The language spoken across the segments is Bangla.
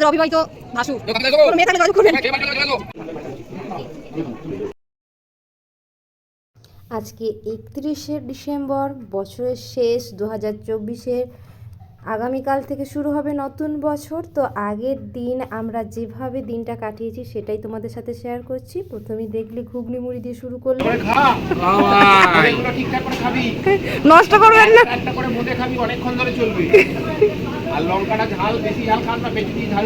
আমাদের অবিবাহিত ভাসুর। কোনো মেয়ে থাকলে যোগাযোগ করবেন। আজকে একত্রিশে ডিসেম্বর বছরের শেষ দু হাজার চব্বিশের। আগামীকাল থেকে শুরু হবে নতুন বছর তো আগের দিন আমরা যেভাবে দিনটা কাটিয়েছি সেটাই তোমাদের সাথে শেয়ার করছি। প্রথমে দেখলে ঘুগনি মুড়ি দিয়ে শুরু করলাম এগুলো ঠিকঠাক করে খাবি। নষ্ট করবেন না। একটা করে খাবি অনেকক্ষণ ধরে চলবে। আর লঙ্কাটা ঝাল, বেশি ঝাল খান না, বেশি ঝাল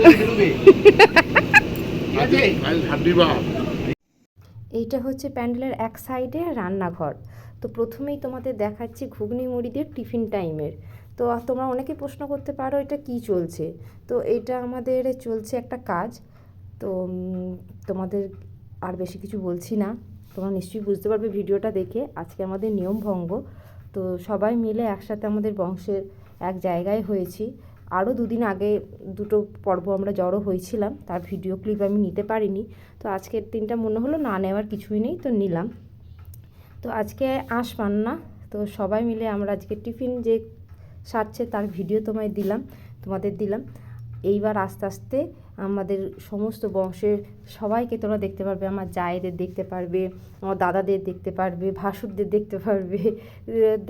এইটা হচ্ছে প্যান্ডেলের এক সাইডে রান্নাঘর। তো প্রথমেই তোমাদের দেখাচ্ছি ঘুগনি মুড়ি দিয়ে টিফিন টাইমের। তো তোমরা অনেকে প্রশ্ন করতে পারো, এটা কি চলছে? তো এটা আমাদের চলছে একটা কাজ। তো তোমাদের আর বেশি কিছু বলছি না। তোমরা নিশ্চয়ই বুঝতে পারবে ভিডিওটা দেখে। আজকে আমাদের নিয়ম ভঙ্গ। তো সবাই মিলে একসাথে আমাদের বংশের এক জায়গায় হয়েছি। আরও দুদিন আগে দুটো পর্ব আমরা জড়ো হয়েছিলাম, তার ভিডিও ক্লিপ আমি নিতে পারিনি। তো আজকের দিনটা মনে হলো না নেওয়ার কিছুই নেই, তো নিলাম। তো আজকে আঁশ না, তো সবাই মিলে আমরা আজকে টিফিন যে সারছে তার ভিডিও তোমায় দিলাম, তোমাদের দিলাম। এইবার আস্তে আস্তে আমাদের সমস্ত বংশের সবাইকে তোমরা দেখতে পারবে, আমার জায়েদের দেখতে পারবে, আমার দাদাদের দেখতে পারবে, ভাসুরদের দেখতে পারবে,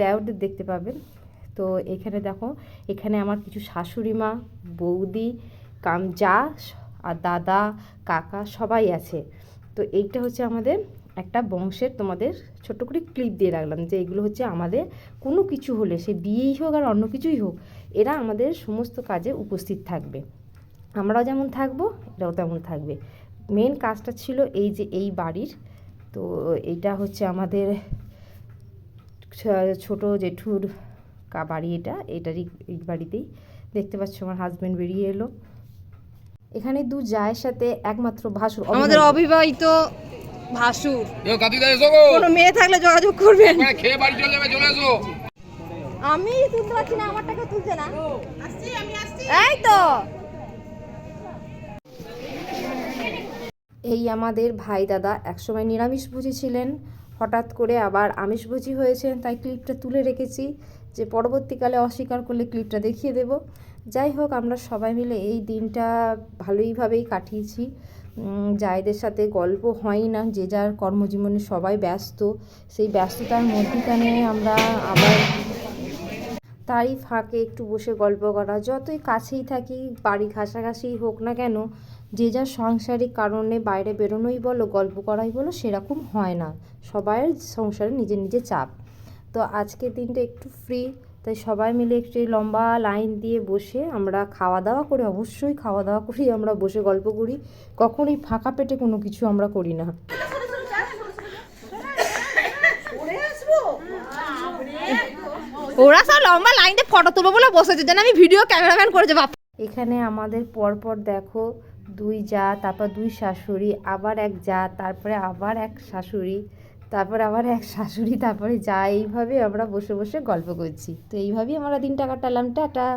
দেওরদের দেখতে পারবে। তো এখানে দেখো, এখানে আমার কিছু শাশুড়ি মা, বৌদি কামজা আর দাদা, কাকা সবাই আছে। তো এইটা হচ্ছে আমাদের একটা বংশের তোমাদের ছোট্ট করে ক্লিপ দিয়ে রাখলাম যে এগুলো হচ্ছে আমাদের কোনো কিছু হলে, সে বিয়েই হোক আর অন্য কিছুই হোক, এরা আমাদের সমস্ত কাজে উপস্থিত থাকবে। আমরাও যেমন থাকব, এরাও তেমন থাকবে। মেন কাজটা ছিল এই যে এই বাড়ির। তো এইটা হচ্ছে আমাদের ছোট জেঠুর বাড়ি এটা এটারই এই বাড়িতেই। দেখতে পাচ্ছ আমার হাজব্যান্ড বেরিয়ে এলো। এখানে দু জায়ের সাথে একমাত্র ভাসুর আমাদের অবিবাহিত। ভাসুর। কোনো মেয়ে থাকলে যোগাযোগ করবেন। খেয়ে বাড়ি চলে যাবে চলে এসো। আমি তুলতে পারছি না আমার টাকা তুলছে না। এই তো। এই আমাদের ভাই দাদা একসময় নিরামিষভোজী ছিলেন। হঠাৎ করে আবার আমিষভোজী হয়েছেন তাই ক্লিপটা তুলে রেখেছি যে পরবর্তীকালে অস্বীকার করলে ক্লিপটা দেখিয়ে দেব। যাই হোক, আমরা সবাই মিলে এই দিনটা ভালোইভাবেই কাটিয়েছি। যায়েদের সাথে গল্প হয় না, যে যার কর্মজীবনে সবাই ব্যস্ত, সেই ব্যস্ততার মধ্যখানে আমরা আবার তারই ফাঁকে একটু বসে গল্প করা, যতই কাছেই থাকি, বাড়ি ঘাসাঘাসি হোক না কেন, যে যার সাংসারিক কারণে বাইরে বেরোনোই বলো, গল্প করাই বলো, সেরকম হয় না। সবাইয়ের সংসারে নিজের নিজের চাপ। তো আজকের দিনটা একটু ফ্রি তাই সবাই মিলে একটু লম্বা লাইন দিয়ে বসে আমরা খাওয়া দাওয়া করে, অবশ্যই খাওয়া দাওয়া করি আমরা বসে গল্প করি। কখনোই ফাঁকা পেটে কোনো কিছু আমরা করি না। ওরা সব লম্বা লাইনে ফটো তুলবো বলে বসেছে, যেন আমি ভিডিও ক্যামেরাম্যান করেছে বাপ এখানে আমাদের পরপর দেখো দুই যা, তারপর দুই শাশুড়ি, আবার এক যা, তারপরে আবার এক শাশুড়ি, তারপর আবার এক শাশুড়ি, তারপরে যা। এইভাবে আমরা বসে বসে গল্প করছি। তো এইভাবেই আমরা দিনটা কাটালাম। টাটা।